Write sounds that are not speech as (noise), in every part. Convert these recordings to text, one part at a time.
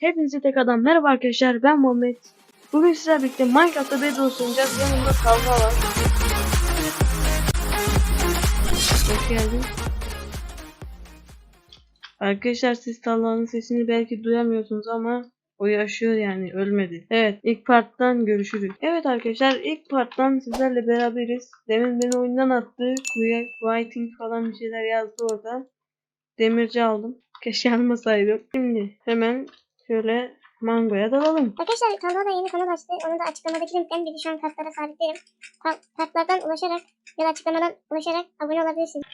Hepinize tek adam merhaba arkadaşlar ben Muhammed. Bugün sizlerle birlikte Minecraft'ta Bedwars oynayacağız. Yanımda Talha var. Hoş geldin. Arkadaşlar siz Talha'nın sesini belki duyamıyorsunuz ama o yaşıyor yani ölmedi. Evet ilk parttan görüşürüz. Evet arkadaşlar ilk parttan sizlerle beraberiz. Demin beni oyundan attı. Kuya, Whiting falan bir şeyler yazdı orada. Demirci aldım. Keşke almasaydım. Şimdi hemen şöyle mangoya dalalım. Arkadaşlar Talha da yeni kanal açtı. Onu da açıklamadaki linkten biri şu an kartlara sabitlerim. Ka- kartlardan ulaşarak ya da açıklamadan ulaşarak abone olabilirsiniz.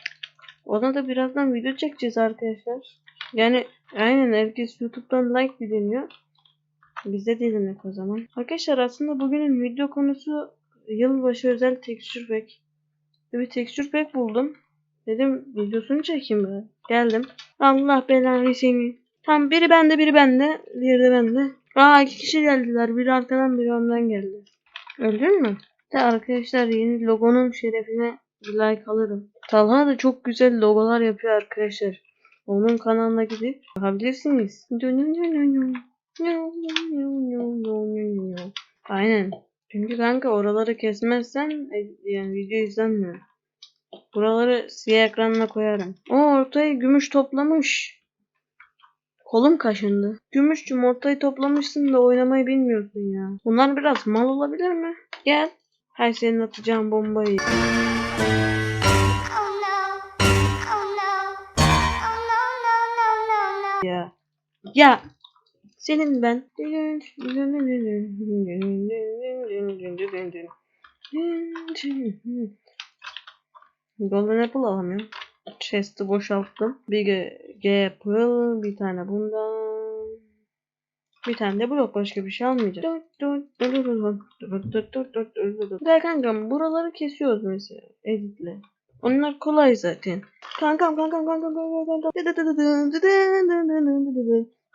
Ona da birazdan video çekeceğiz arkadaşlar. Yani aynen herkes YouTube'dan like dileniyor. Bize dilenek o zaman. Arkadaşlar aslında bugünün video konusu yılbaşı özel texture pack. Bir texture pack buldum. Dedim videosunu çekeyim ben. Geldim. Allah belanı seni. Tam biri bende biri bende. Diğeri de bende. Aa iki kişi geldiler. Biri arkadan biri önden geldi. Öldün mü? De arkadaşlar yeni logonun şerefine like alırım. Talha da çok güzel logolar yapıyor arkadaşlar. Onun kanalına gidip bakabilirsiniz. Aynen. Çünkü kanka oraları kesmezsen e, yani video izlenmiyor. Buraları siyah ekranına koyarım. O ortayı gümüş toplamış. Kolum kaşındı. Gümüşçüm ortayı toplamışsın da oynamayı bilmiyorsun ya. Bunlar biraz mal olabilir mi? Gel. Hay senin atacağın bombayı. Ya. Ya. Senin ben. Golden Apple alamıyorum. Chest'i boşalttım. Bir G, Apple, bir tane bundan. Bir tane de blok başka bir şey almayacağım. Ya kankam buraları kesiyoruz mesela editle. Onlar kolay zaten. Kankam kankam kankam kankam kankam.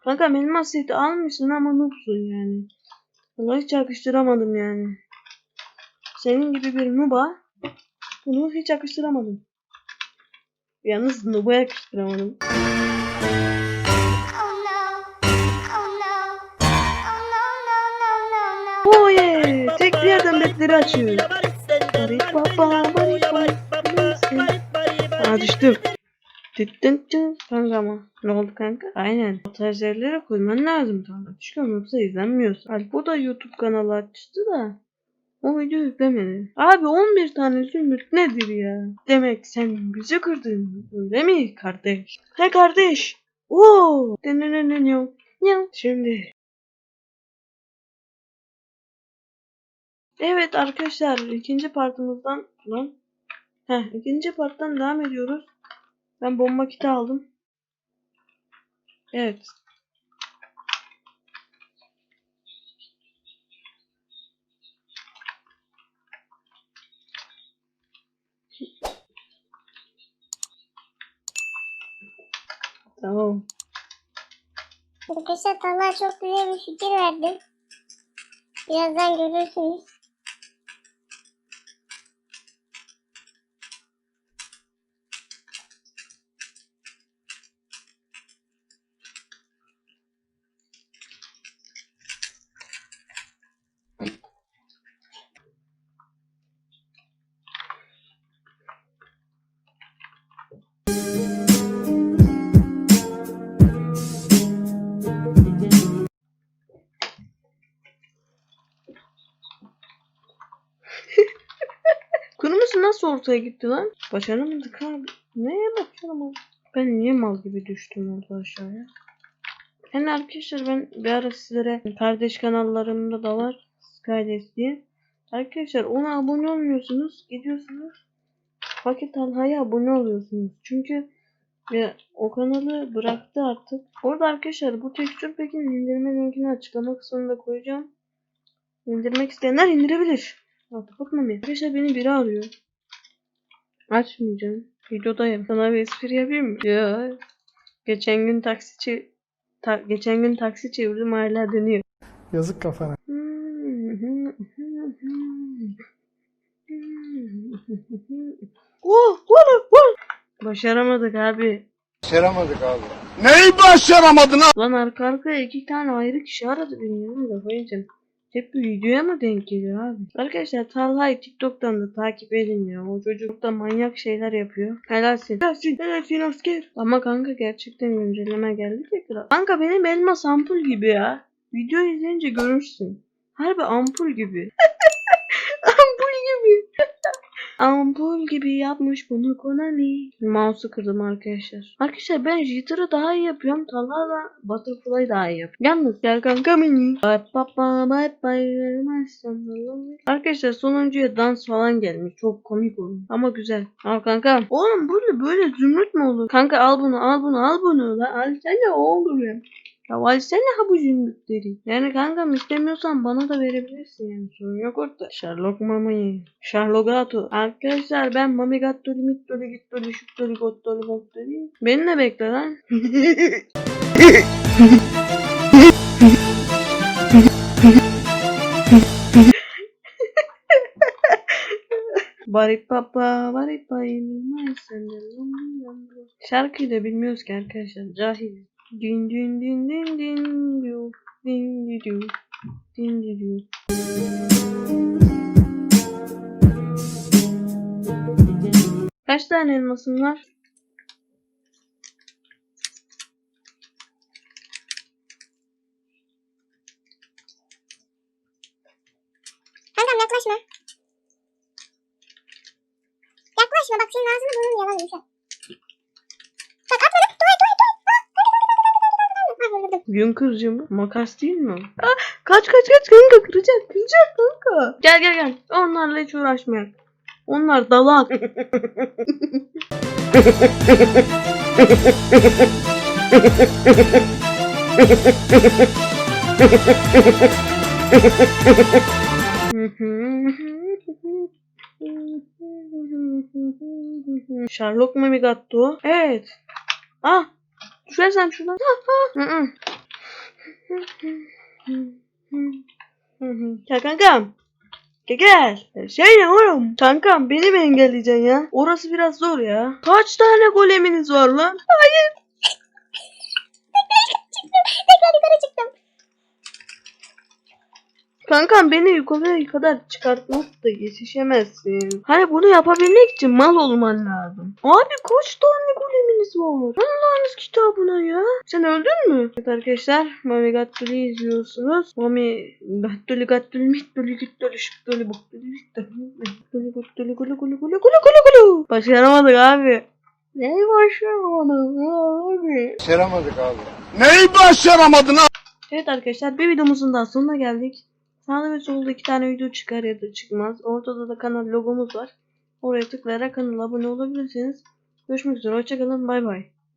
Kankam elmas seti almışsın ama noobsun yani. Vallahi hiç yakıştıramadım yani. Senin gibi bir nuba bunu hiç yakıştıramadım. Yalnız nuba yakıştıramadım. Yeah! Tek bir yerden betleri açıyor. Aa düştüm. Tüttün tün. Kanka ama. Ne oldu kanka? Aynen. O tarz yerlere koyman lazım kanka. Düşkün yoksa izlenmiyorsun. Alp o da YouTube kanalı açtı da. O video yüklemedi. Abi 11 tane zümrüt nedir ya? Demek sen bizi kırdın. Öyle mi kardeş? He kardeş. Oo. Şimdi. Evet arkadaşlar ikinci partımızdan lan. Heh, ikinci parttan devam ediyoruz. Ben bomba kiti aldım. Evet. Tamam. Arkadaşlar Talha çok güzel bir fikir verdi. Birazdan görürsünüz. Nasıl ortaya gitti lan? Başaramadık abi. Neye başaramadık? Ben niye mal gibi düştüm orada aşağıya? Yani arkadaşlar ben bir ara sizlere kardeş kanallarımda da var. Skydes diye. Arkadaşlar ona abone olmuyorsunuz. Gidiyorsunuz. Paket Talha'ya abone oluyorsunuz. Çünkü ya, o kanalı bıraktı artık. Orada arkadaşlar bu texture pack'in indirme linkini açıklama kısmında koyacağım. İndirmek isteyenler indirebilir. Kapatmam ya. Arkadaşlar beni biri arıyor. Açmayacağım. Videodayım. Sana bir espri yapayım mı? Ya. Geçen gün taksi çe- ta- geçen gün taksi çevirdim hala dönüyor. Yazık kafana. Oh, oh, oh. Başaramadık abi. Başaramadık abi. Neyi başaramadın abi? Lan arka arkaya iki tane ayrı kişi aradı beni ya. Kafayı. Hep videoya mı denk geliyor abi? Arkadaşlar Talha'yı TikTok'tan da takip edin ya. O çocuk da manyak şeyler yapıyor. Helalsin. Helalsin. Helalsin asker. Ama kanka gerçekten güncelleme geldi ya kral. Kanka benim elmas ampul gibi ya. Video izleyince görürsün. Harbi ampul gibi. (laughs) ampul gibi. Yapmış bunu Konami. Mouse'u kırdım arkadaşlar. Arkadaşlar ben Jitter'ı daha iyi yapıyorum. Talha da Butterfly daha iyi yapıyor. Yalnız gel kanka mini. Arkadaşlar sonuncuya dans falan gelmiş. Çok komik olmuş. Ama güzel. Al kanka. Oğlum böyle böyle zümrüt mü olur? Kanka al bunu al bunu al bunu. La al sen oğlum. Ya alsene ha bu zümrütleri. Yani kankam istemiyorsan bana da verebilirsin yani sorun yok orada. Sherlock Mami. Sherlock Gato. Arkadaşlar ben Mami Gattoli Mittoli Gittoli Şuttoli Gottoli Gottoli. Beni de bekle lan. Bari papa, bari senden. Şarkıyı da bilmiyoruz ki arkadaşlar. Cahil. Din din din din din diyor. Din di diyor. Din di diyor. Kaç tane elmasın var? Gün kızcı mı? Makas değil mi? o? Ah, kaç kaç kaç kanka kıracak kıracak kanka. Gel gel gel. Onlarla hiç uğraşmayak. Onlar dalak. Sherlock mu mi gatto? Evet. Ah. Düşersem şuradan. Ah, ah. Gel kankam. Gel gel. Şey ne oğlum? Kankam beni mi engelleyeceksin ya? Orası biraz zor ya. Kaç tane goleminiz var lan? (laughs) Tekrar yukarı çıktım. Kankam beni yukarıya kadar çıkartmak da yetişemezsin. Hani bunu yapabilmek için mal olman lazım. Abi kaç tane goleminiz var? Allah'ınız kitabına ya. Sen öldün mü? Evet arkadaşlar Mami Gattuli izliyorsunuz. Mami Gattuli Gattuli Mittuli Gittuli Şıktuli Buktuli Gittuli Gattuli Gulu Gulu Gulu Gulu Gulu Gulu Başaramadık abi. Ne başaramadık abi? Başaramadık abi. Neyi başaramadın abi? Evet arkadaşlar bir videomuzun daha sonuna geldik. Sağda ve solda iki tane video çıkar ya da çıkmaz. Ortada da kanal logomuz var. Oraya tıklayarak kanala abone olabilirsiniz. Görüşmek üzere. Hoşçakalın. Bay bay.